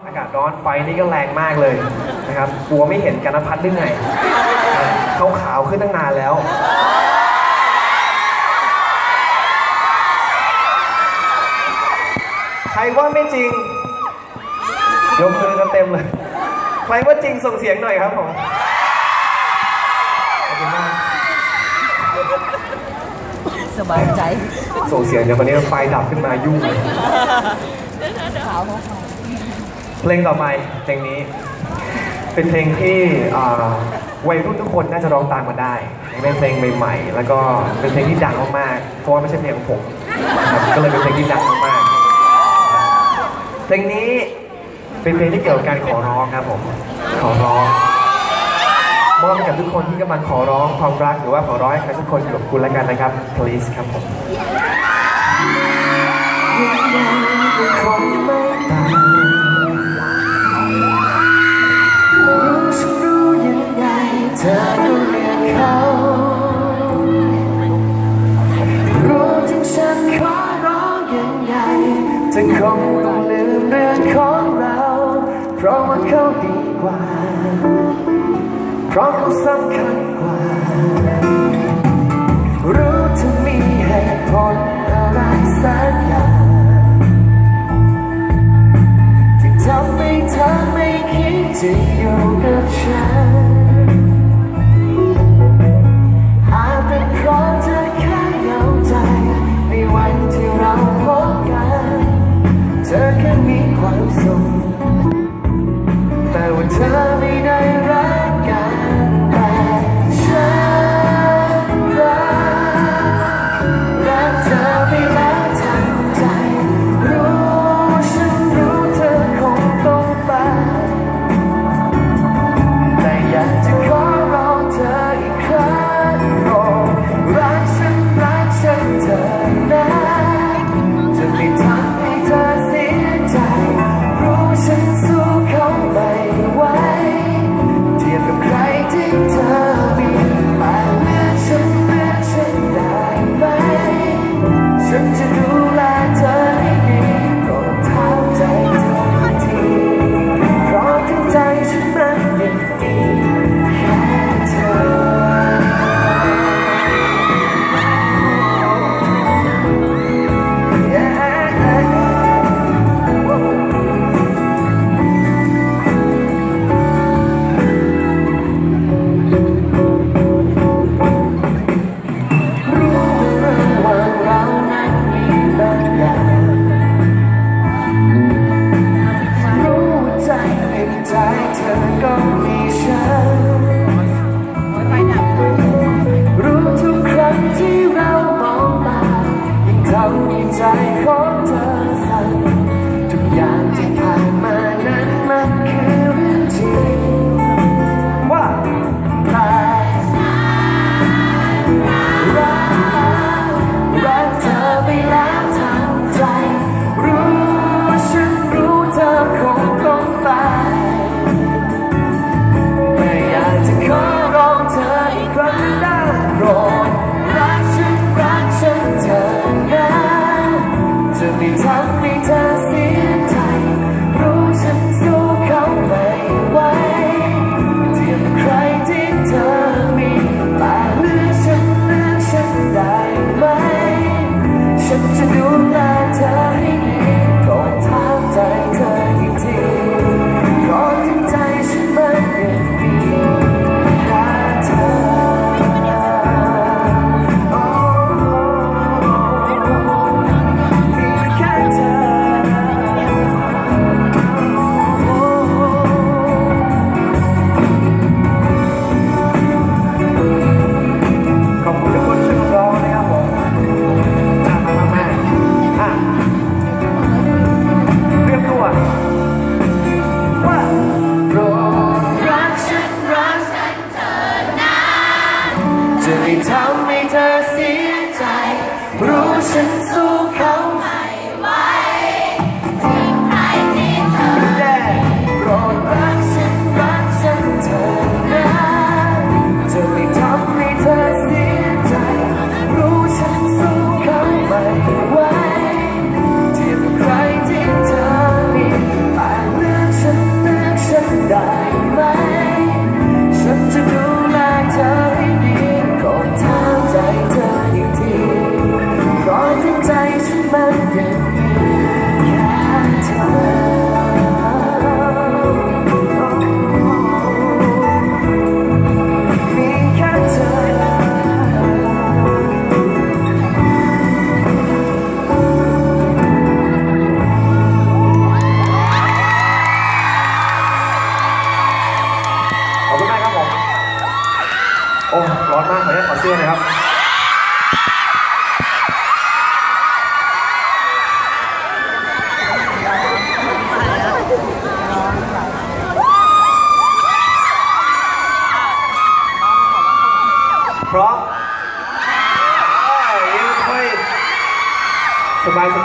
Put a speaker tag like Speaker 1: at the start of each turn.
Speaker 1: อากาศร้อนไฟนี่ก็แรงมากเลยนะครับ กลัวไม่เห็นกันนพัฒน์หรือไงเขาขาวขึ้นตั้งนานแล้ว ใครว่าไม่จริง ยกมือกันเต็มเลย ใครว่าจริงส่งเสียงหน่อยครับผมขอบคุณมาก
Speaker 2: สบายใจ
Speaker 1: ส่งเสียงเดี๋ยววันนี้ไฟดับขึ้นมายุ่งเลย
Speaker 2: ขาวเขาขาว
Speaker 1: เพลงต่อไปเพลงนี้ เป็นเพลงที่วัยรุ่นทุกคนน่าจะร้องตามมาได้ เป็นเพลงใหม่ๆ แล้วก็เป็นเพลงที่ดังมากๆ เพราะว่าไม่ใช่เพลงของผม ก็เลยเป็นเพลงที่ดังมากๆ เพลงนี้เป็นเพลงที่เกี่ยวกับการขอร้องครับผม ขอร้องมอบให้กับทุกคนที่กำลังขอร้องความรักหรือว่าขอร้องให้ใครสักคนอยู่กับคุณแล้วกันนะครับ please ครับผม เธอคงต้องลืมเรื่องของเรา เพราะว่าเขาดีกว่า เพราะเขาสำคัญกว่า รู้ถึงมีเหตุผลอะไรสักอย่างที่ทำให้เธอไม่คิดจะอยู่กับฉัน ใจของเธอ you now. ครับ เพราะยังค่อยสบายส